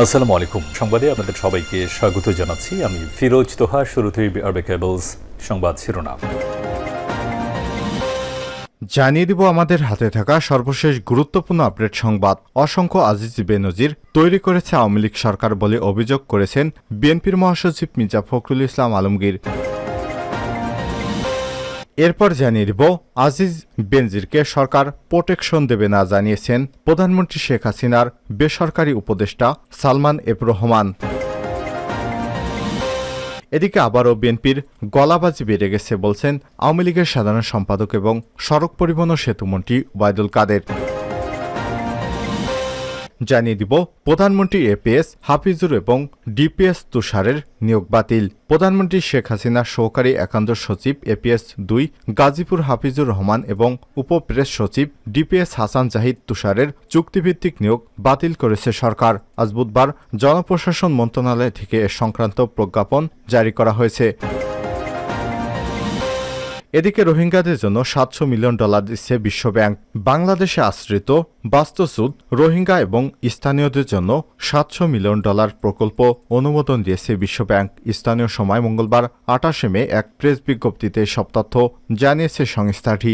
আসসালামু আলাইকুম। সংবাদে আপনাদের সবাইকে স্বাগত জানাচ্ছি। আমি ফিরোজ তোহা, শুরুতেই আরবে কেবলস সংবাদ শিরোনাম। জানিয়ে দিব আমাদের হাতে থাকা সর্বশেষ গুরুত্বপূর্ণ আপডেট সংবাদ। অসংখ্য আজিজ বেনজির তৈরি করেছে আওয়ামী লীগ সরকার বলে অভিযোগ করেছেন বিএনপির মহাসচিব মির্জা ফখরুল ইসলাম আলমগীর। এরপর জানিয়ে দিব, আজিজ বেনজিরকে সরকার প্রোটেকশন দেবে না জানিয়েছেন প্রধানমন্ত্রী শেখ হাসিনার বেসরকারি উপদেষ্টা সালমান এফ রহমান। এদিকে আবারও বিএনপির গলাবাজি বেড়ে গেছে বলছেন আওয়ামী লীগের সাধারণ সম্পাদক এবং সড়ক পরিবহন সেতুমন্ত্রী ওবায়দুল কাদের। জানিয়ে দিব, প্রধানমন্ত্রী এপিএস, হাফিজুর এবং ডিপিএস তুষারের নিয়োগ বাতিল। প্রধানমন্ত্রী শেখ হাসিনার সহকারী একান্ত সচিব এপিএস দুই, গাজীপুর হাফিজুর রহমান এবং উপপ্রেস সচিব ডিপিএস হাসান জাহিদ তুষারের চুক্তিভিত্তিক নিয়োগ বাতিল করেছে সরকার। আজ বুধবার জনপ্রশাসন মন্ত্রণালয় থেকে এ সংক্রান্ত প্রজ্ঞাপন জারি করা হয়েছে। এদিকে রোহিঙ্গাদের জন্য সাতশো মিলিয়ন ডলার দিচ্ছে বিশ্বব্যাংক। বাংলাদেশে আশ্রিত বাস্তুসুদ রোহিঙ্গা এবং স্থানীয়দের জন্য সাতশো মিলিয়ন ডলার প্রকল্প অনুমোদন দিয়েছে বিশ্বব্যাংক। স্থানীয় সময় মঙ্গলবার আটাশে মে এক প্রেস বিজ্ঞপ্তিতে সব তথ্য জানিয়েছে সংস্থাটি।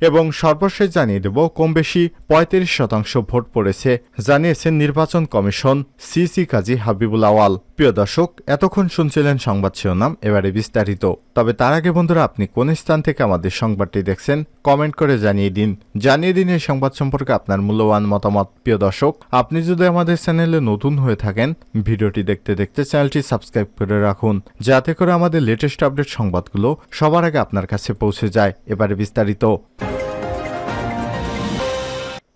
এবং সর্বশেষ জানিয়ে দেব কম বেশি পঁয়ত্রিশ শতাংশ ভোট পড়েছে, জানিয়েছেন নির্বাচন কমিশন সিসি কাজী হাবিবুল আওয়াল। প্রিয় দর্শক, এতক্ষণ শুনছিলেন সংবাদ শিরোনাম, এবারে বিস্তারিত। তবে তার আগে বন্ধুরা, আপনি কোন স্থান থেকে আমাদের সংবাদটি দেখছেন কমেন্ট করে জানিয়ে দিন। জানিয়ে দিন এই সংবাদ সম্পর্কে আপনার মূল্যবান মতামত। প্রিয় দর্শক, আপনি যদি আমাদের চ্যানেলে নতুন হয়ে থাকেন, ভিডিওটি দেখতে দেখতে চ্যানেলটি সাবস্ক্রাইব করে রাখুন, যাতে করে আমাদের লেটেস্ট আপডেট সংবাদগুলো সবার আগে আপনার কাছে পৌঁছে যায়। এবারে বিস্তারিত।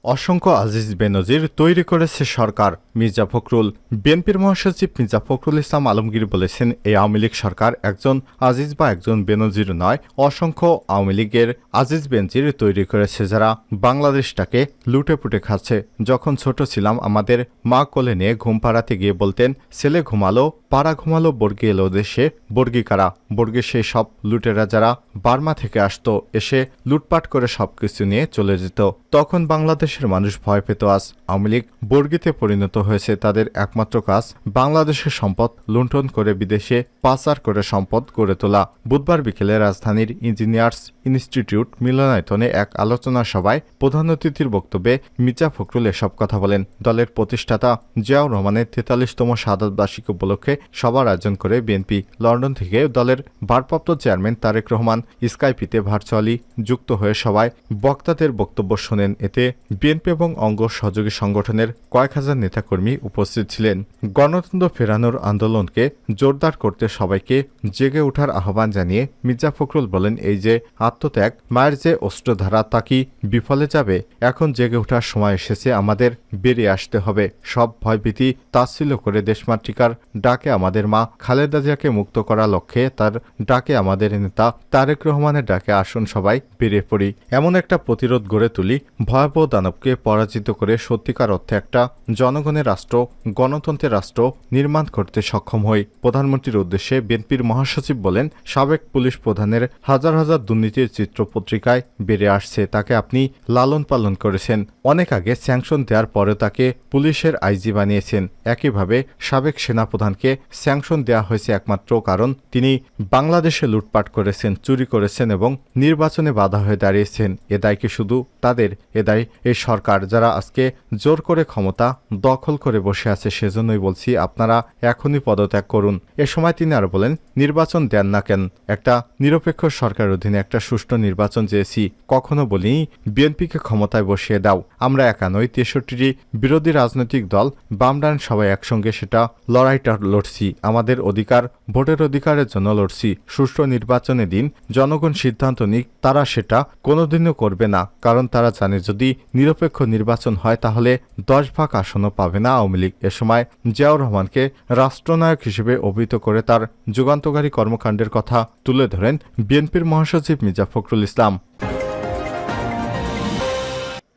অসংখ্য আজিজ বেনজির তৈরি করেছে সরকার। মির্জা ফখরুল, বিএনপির মহাসচিব মির্জা ফখরুল ইসলাম আলমগীর বলেছেন, এই আওয়ামী লীগ সরকার একজন আজিজ বা একজন বেনজির নয়, অসংখ্য আওয়ামী লীগের আজিজ বেনজির তৈরি করেছে যারা বাংলাদেশটাকে লুটে পুটে খাচ্ছে। যখন ছোট ছিলাম, আমাদের মা কোলে নিয়ে ঘুম পাড়াতে গিয়ে বলতেন, ছেলে ঘুমালো, পাড়া ঘুমালো, বর্গি এলো দেশে, বর্গি কারা? বর্গি সেই সব লুটেরা যারা বার্মা থেকে আসতো, এসে লুটপাট করে সবকিছু নিয়ে চলে যেত। তখন বাংলাদেশের মানুষ ভয় পেত আজ আওয়ামী লীগ বর্গিতে পরিণত হয়েছে। তাদের একমাত্র কাজ বাংলাদেশের সম্পদ লুণ্ঠন করে বিদেশে পাচার করে সম্পদ গড়ে তোলা। বুধবার বিকেলে রাজধানীর ইঞ্জিনিয়ার্স ইনস্টিটিউট মিলনায়তনে এক আলোচনা সভায় প্রধান অতিথির বক্তব্যে মির্জা ফখরুল এসব কথা বলেন। দলের প্রতিষ্ঠাতা জিয়াউর রহমানের তেতাল্লিশতম শাহাদ বার্ষিক উপলক্ষে সভার আয়োজন করে বিএনপি। লন্ডন থেকে দলের ভারপ্রাপ্ত চেয়ারম্যান তারেক রহমান স্কাইপিতে ভার্চুয়ালি যুক্ত হয়ে সবাই বক্তাদের বক্তব্য শোনেন। এতে বিএনপি এবং অঙ্গ সহযোগী সংগঠনের কয়েক হাজার নেতাকর্মী উপস্থিত ছিলেন। গণতন্ত্র ফেরানোর আন্দোলনকে জোরদার করতে সবাইকে জেগে ওঠার আহ্বান জানিয়ে মির্জা ফখরুল বলেন, এই যে আত্মত্যাগ, মায়ের যে অস্ত্রধারা, তা কি বিফলে যাবে? এখন জেগে ওঠার সময় এসেছে, আমাদের বেরিয়ে আসতে হবে। সব ভয়ভীতি তাচ্ছিল্য করে দেশমাতৃকার ডাকে আমাদের মা খালেদা জিয়াকে মুক্ত করার লক্ষ্যে তার ডাকে আমাদের নেতা তারেক রহমানের ডাকে আসুন সবাই বেরিয়ে পড়ি। এমন একটা প্রতিরোধ গড়ে তুলি ভয়াবহ দানবকে পরাজিত করে সত্যিকার অর্থে একটা জনগণের রাষ্ট্র, গণতন্ত্রের রাষ্ট্র নির্মাণ করতে সক্ষম হই। প্রধানমন্ত্রীর উদ্দেশ্যে বিএনপির মহাসচিব বলেন, সাবেক পুলিশ প্রধানের হাজার হাজার দুর্নীতির চিত্র পত্রিকায় বেড়ে আসছে, তাকে আপনি লালন পালন করেছেন। অনেক আগে স্যাংশন দেওয়ার পরে তাকে পুলিশের আইজি বানিয়েছেন। একইভাবে সাবেক সেনাপ্রধানকে স্যাংশন দেওয়া হয়েছে একমাত্র কারণ তিনি বাংলাদেশে লুটপাট করেছেন, চুরি করেছেন এবং নির্বাচনে বাধা হয়ে দাঁড়িয়েছেন। এ দায় কি শুধু তাদের, এ দায় এই সরকার যারা আজকে জোর করে ক্ষমতা দখল করে বসে আছে, সেজন্যই বলছি আপনারা এখনই পদত্যাগ করুন। এ সময় তিনি আর বলেন, নির্বাচন দেন না কেন? একটা নিরপেক্ষ সরকারের অধীনে একটা সুষ্ঠু নির্বাচন চেয়েছি, কখনো বলিনি, বিএনপিকে ক্ষমতায় বসিয়ে দাও। আমরা একা নই, তেষট্টিটি বিরোধী রাজনৈতিক দল বামডান সবাই একসঙ্গে সেটা লড়াইটা লড়ছি, আমাদের অধিকার, ভোটের অধিকারের জন্য লড়ছি, সুষ্ঠু নির্বাচনে দিন, জনগণ সিদ্ধান্ত নিক, তারা সেটা কোনোদিনও করবে না, কারণ তারা জানে যদি নিরপেক্ষ নির্বাচন হয়, তাহলে দশ ভাগ আসনও পাবে না আওয়ামী লীগ। এ সময় জিয়াউর রহমানকে রাষ্ট্রনায়ক হিসেবে অভিহিত করে তার যুগান্তকারী কর্মকাণ্ডের কথা তুলে ধরেন বিএনপির মহাসচিব মির্জা ফখরুল ইসলাম।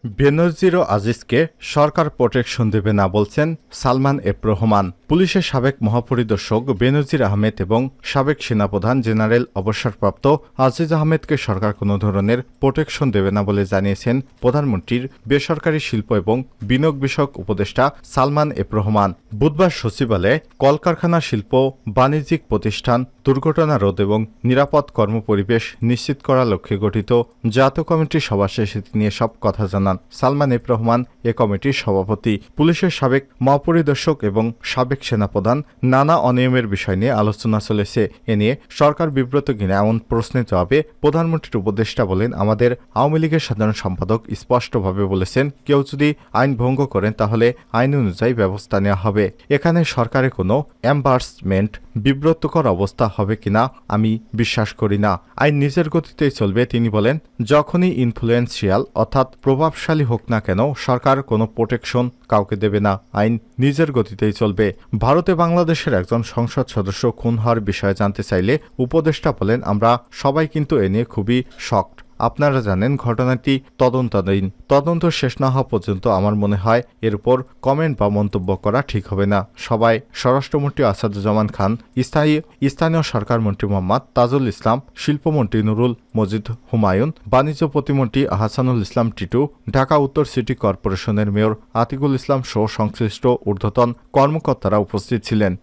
বেনজির আজিজকে সরকার প্রোটেকশন দেবে না বলছেন সালমান এফ রহমান। পুলিশের সাবেক মহাপরিদর্শক বেনজির আহমেদ এবং সাবেক সেনাপ্রধান জেনারেল অবসরপ্রাপ্ত আজিজ আহমেদকে সরকার কোনো ধরনের প্রোটেকশন দেবে না বলে জানিয়েছেন প্রধানমন্ত্রীর বেসরকারি শিল্প এবং বিনিয়োগ বিষয়ক উপদেষ্টা সালমান এফ রহমান। বুধবার সচিবালয়ে কলকারখানা শিল্প, বাণিজ্যিক প্রতিষ্ঠান, দুর্ঘটনা রোধ এবং নিরাপদ কর্মপরিবেশ নিশ্চিত করার লক্ষ্যে গঠিত জাতীয় কমিটির সভা শেষে তিনি এসব কথা জানান। সালমান এফ রহমান এ কমিটির সভাপতি। পুলিশের সাবেক মহাপরিদর্শক এবং সাবেক সেনাপ্রধান নানা অনিয়মের বিষয় নিয়ে আলোচনা চলেছে। এ নিয়ে সরকার বিব্রত কিনা এমন প্রশ্নের জবাবে প্রধানমন্ত্রীর উপদেষ্টা বলেন, আমাদের আওয়ামী লীগের সাধারণ সম্পাদক স্পষ্টভাবে বলেছেন, কেউ যদি আইন ভঙ্গ করেন তাহলে আইন অনুযায়ী ব্যবস্থা নেওয়া হবে। এখানে সরকারের কোনো অ্যাম্বার্সমেন্ট বিব্রতকর অবস্থা হবে কিনা আমি বিশ্বাস করি না। আইন নিজের গতিতেই চলবে, তিনি বলেন, যখনই ইনফ্লুয়েন্সিয়াল অর্থাৎ প্রভাবশালী হোক না কেন, সরকার কোনো প্রোটেকশন কাউকে দেবে না। আইন নিজের গতিতেই চলবে। ভারতে বাংলাদেশের একজন সংসদ সদস্য খুন হওয়ার বিষয়ে জানতে চাইলে উপদেষ্টা বলেন, আমরা সবাই কিন্তু এ নিয়ে খুবই শকড আপনারা জানেন ঘটনাটি তদন্তাধীন। তদন্ত শেষ না হওয়া পর্যন্ত আমার মনে হয় এর উপর কমেন্ট বা মন্তব্য করা ঠিক হবে না। সবাই স্বরাষ্ট্রমন্ত্রী আসাদুজ্জামান খান, স্থায়ী স্থানীয় সরকার মন্ত্রী মোহাম্মদ তাজুল ইসলাম, শিল্পমন্ত্রী নুরুল মজিদ হুমায়ুন, বাণিজ্য প্রতিমন্ত্রী আহসানুল ইসলাম টিটু, ঢাকা উত্তর সিটি কর্পোরেশনের মেয়র আতিকুল ইসলাম সহ সংশ্লিষ্ট ঊর্ধ্বতন কর্মকর্তারা উপস্থিত ছিলেন।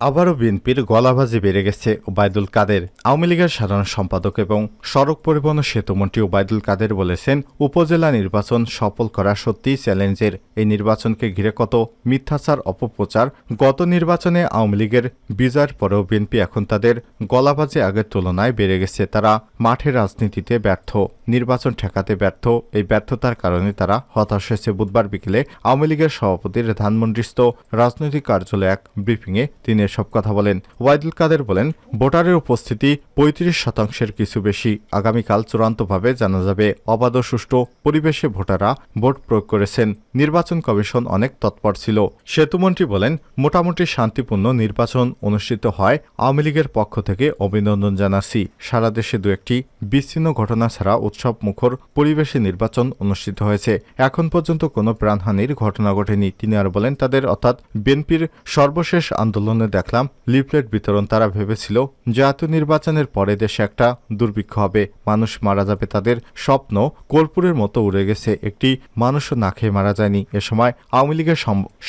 আবারও বিএনপির গলাভাজি বেড়ে গেছে ওবায়দুল কাদের। আওয়ামী লীগের সাধারণ সম্পাদক এবং সড়ক পরিবহন সেতুমন্ত্রী ওবায়দুল কাদের বলেছেন, উপজেলা নির্বাচন সফল করা সত্যিই চ্যালেঞ্জের। এই নির্বাচনকে ঘিরে কত মিথ্যাচার, অপপ্রচার, গত নির্বাচনে আওয়ামী লীগের বিজয়ের পরেও বিএনপি এখন তাদের গলাবাজি আগের তুলনায় বেড়ে গেছে। তারা মাঠে রাজনীতিতে ব্যর্থ, নির্বাচন ঠেকাতে ব্যর্থ। এই ব্যর্থতার কারণে তারা হতাশ হয়েছে। বুধবার বিকেলে আওয়ামী লীগের সভাপতির ধানমন্ডিস্থ রাজনৈতিক কার্যালয়ে এক ব্রিফিংয়ে তিনি এসব কথা বলেন। ওয়াইদুল কাদের বলেন, ভোটারের উপস্থিতি পঁয়ত্রিশ শতাংশের কিছু বেশি। আগামীকাল চূড়ান্তভাবে জানা যাবে, অবাধ সুষ্ঠু পরিবেশে ভোটাররা ভোট প্রয়োগ করেছেন। নির্বাচন কমিশন অনেক তৎপর ছিল। সেতুমন্ত্রী বলেন, মোটামুটি শান্তিপূর্ণ নির্বাচন অনুষ্ঠিত হয়। আওয়ামী লীগের পক্ষ থেকে অভিনন্দন জানাচ্ছি। সারা দেশে দু একটি বিচ্ছিন্ন ঘটনা ছাড়া উৎসব মুখর পরিবেশে নির্বাচন অনুষ্ঠিত হয়েছে। এখন পর্যন্ত কোনো প্রাণহানির ঘটনা ঘটেনি। তিনি আর বলেন, তাদের অর্থাৎ বিএনপির সর্বশেষ আন্দোলনে দেখলাম লিফলেট বিতরণ তারা ভেবেছিল জাতীয় নির্বাচনের পরে দেশে একটা দুর্ভিক্ষ হবে। মানুষ মারা যাবে তাদের স্বপ্ন কর্পূরের মতো উড়ে গেছে। একটি মানুষও না খেয়ে মারা যায়নি। এ সময় আওয়ামী লীগের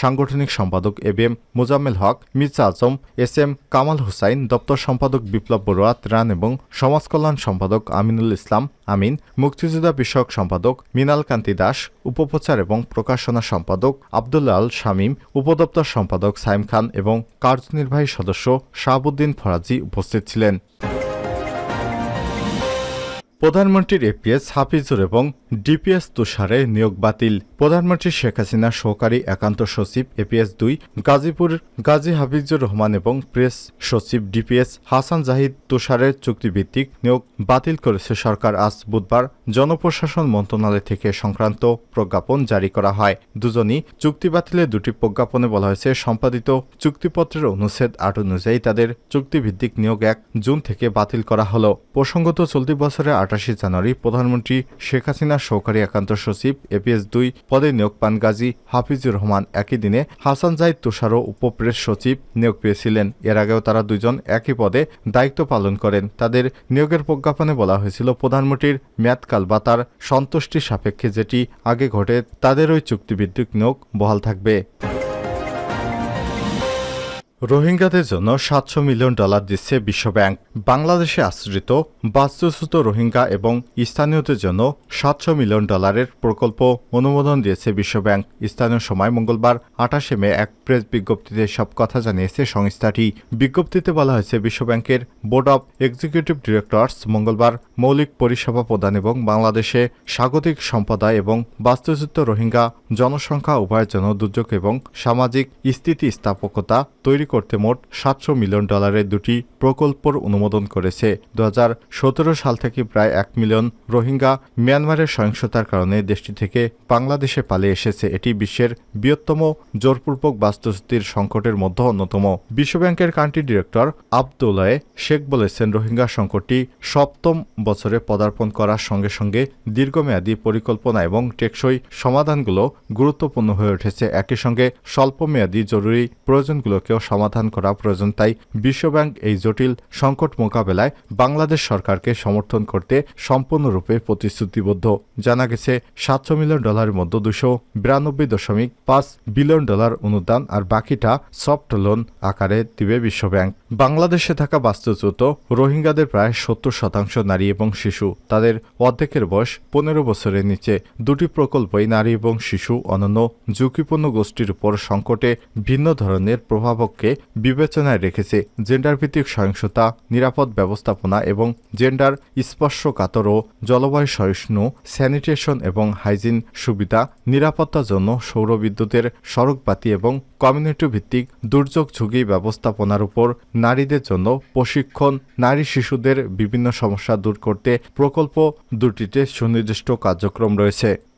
সাংগঠনিক সম্পাদক A B M Mozammel Haque, Mirza Azam S M Kamal Hussain, দপ্তর সম্পাদক বিপ্লব বড়ুয়া ত্রাণ এবং সমাজ কল্যাণ সম্পাদক আমিনুল ইসলাম আমিন, মুক্তিযোদ্ধা বিষয়ক সম্পাদক মিনাল কান্তি দাস, উপপ্রচার এবং প্রকাশনা সম্পাদক আবদুল্লা আল শামীম, উপদপ্তর সম্পাদক সাইম খান এবং কার্যনির্বাহী সদস্য শাহাবুদ্দিন ফরাজি উপস্থিত ছিলেন। প্রধানমন্ত্রীর এপিএস হাফিজুর এবং ডিপিএস তুষারে নিয়োগ বাতিল। প্রধানমন্ত্রী শেখ হাসিনা সহকারী একান্ত সচিব এপিএস দুই, গাজীপুর গাজী হাফিজুর রহমান এবং প্রেস সচিব ডিপিএস হাসান জাহিদ তুষারের চুক্তিভিত্তিক নিয়োগ বাতিল করেছে সরকার। আজ বুধবার জনপ্রশাসন মন্ত্রণালয় থেকে সংক্রান্ত প্রজ্ঞাপন জারি করা হয়। দুজনই চুক্তি বাতিলে দুটি প্রজ্ঞাপনে বলা হয়েছে, সম্পাদিত চুক্তিপত্রের অনুচ্ছেদ আট অনুযায়ী তাদের চুক্তিভিত্তিক নিয়োগ এক জুন থেকে বাতিল করা হল। প্রসঙ্গত চলতি বছরের আটাশে জানুয়ারি প্রধানমন্ত্রী শেখ হাসিনা সহকারী একান্ত সচিব, এপিএস দুই পদে নিয়োগ পান গাজী হাফিজুর রহমান। একই দিনে হাসান জাহিদ তুষারও উপপ্রেস সচিব নিয়োগ পেয়েছিলেন। এর আগেও তারা দুজন একই পদে দায়িত্ব পালন করেন। তাদের নিয়োগের প্রজ্ঞাপনে বলা হয়েছিল, প্রধানমন্ত্রীর মেয়াদকাল বা তার সন্তুষ্টি সাপেক্ষে যেটি আগে ঘটে তাদের ওই চুক্তিভিত্তিক নিয়োগ বহাল থাকবে। রোহিঙ্গাদের জন্য সাতশো মিলিয়ন ডলার দিচ্ছে বিশ্বব্যাংক। বাংলাদেশে আশ্রিত বাস্তুচ্যুত রোহিঙ্গা এবং স্থানীয়দের জন্য সাতশো মিলিয়ন ডলারের প্রকল্প অনুমোদন দিয়েছে বিশ্বব্যাংক। স্থানীয় সময় মঙ্গলবার আঠাশে মে এক প্রেস বিজ্ঞপ্তিতে সব কথা জানিয়েছে সংস্থাটি। বিজ্ঞপ্তিতে বলা হয়েছে, বিশ্বব্যাংকের বোর্ড অব এক্সিকিউটিভ ডিরেক্টরস মঙ্গলবার মৌলিক পরিষেবা প্রদান এবং বাংলাদেশে স্বাগতিক সম্প্রদায় এবং বাস্তুচ্যুত রোহিঙ্গা জনসংখ্যা উভয়ের জন্য দুর্যোগ এবং সামাজিক স্থিতিস্থাপকতা তৈরি করতে মোট সাতশো মিলিয়ন ডলারের দুটি প্রকল্পর অনুমোদন করেছে। দু হাজার সতেরো সাল থেকে প্রায় এক মিলিয়ন রোহিঙ্গা মিয়ানমারের সহিংসতার কারণে দেশটি থেকে বাংলাদেশে পালিয়ে এসেছে। এটি বিশ্বের বৃহত্তম জোরপূর্বক বাস্তুস্থিতির সংকটের মধ্যে অন্যতম। বিশ্বব্যাংকের কান্ট্রি ডিরেক্টর আবদুল্লাহ শেখ বলেছেন, রোহিঙ্গা সংকটটি সপ্তম বছরে পদার্পণ করার সঙ্গে সঙ্গে দীর্ঘমেয়াদী পরিকল্পনা এবং টেকসই সমাধানগুলো গুরুত্বপূর্ণ হয়ে উঠেছে। একই সঙ্গে স্বল্পমেয়াদী জরুরি প্রয়োজনগুলোকেও সমাধান করা প্রয়োজন। তাই বিশ্বব্যাংক এই জটিল সংকট মোকাবেলায় বাংলাদেশ সরকারকে সমর্থন করতে সম্পূর্ণরূপে প্রতিশ্রুতিবদ্ধ। জানা গেছে, সাতশো মিলিয়ন ডলারের মধ্যে দুশো বিরানব্বই দশমিক পাঁচ বিলিয়ন ডলার অনুদান আর বাকিটা সফট লোন আকারে দিবে বিশ্বব্যাংক। বাংলাদেশে থাকা বাস্তুচ্যুত রোহিঙ্গাদের প্রায় সত্তর শতাংশ নারী এবং শিশু। তাদের অর্ধেকের বয়স পনেরো বছরের নিচে। দুটি প্রকল্পই নারী এবং শিশু অনন্য ঝুঁকিপূর্ণ গোষ্ঠীর উপর সংকটে ভিন্ন ধরনের প্রভাবককে বিবেচনায় রেখেছে জেন্ডার ভিত্তিক সহিংসতা, নিরাপদ ব্যবস্থাপনা এবং জেন্ডার স্পর্শকাতর ও জলবায়ু সহিষ্ণু, স্যানিটেশন এবং হাইজিন সুবিধা, নিরাপত্তার জন্য সৌর বিদ্যুতের সড়কবাতি এবং কমিউনিটি ভিত্তিক দুর্যোগ ঝুঁকি ব্যবস্থাপনার উপর নারীদের জন্য প্রশিক্ষণ, নারী শিশুদের বিভিন্ন সমস্যা দূর করতে প্রকল্প দুটিতে সুনির্দিষ্ট কার্যক্রম রয়েছে।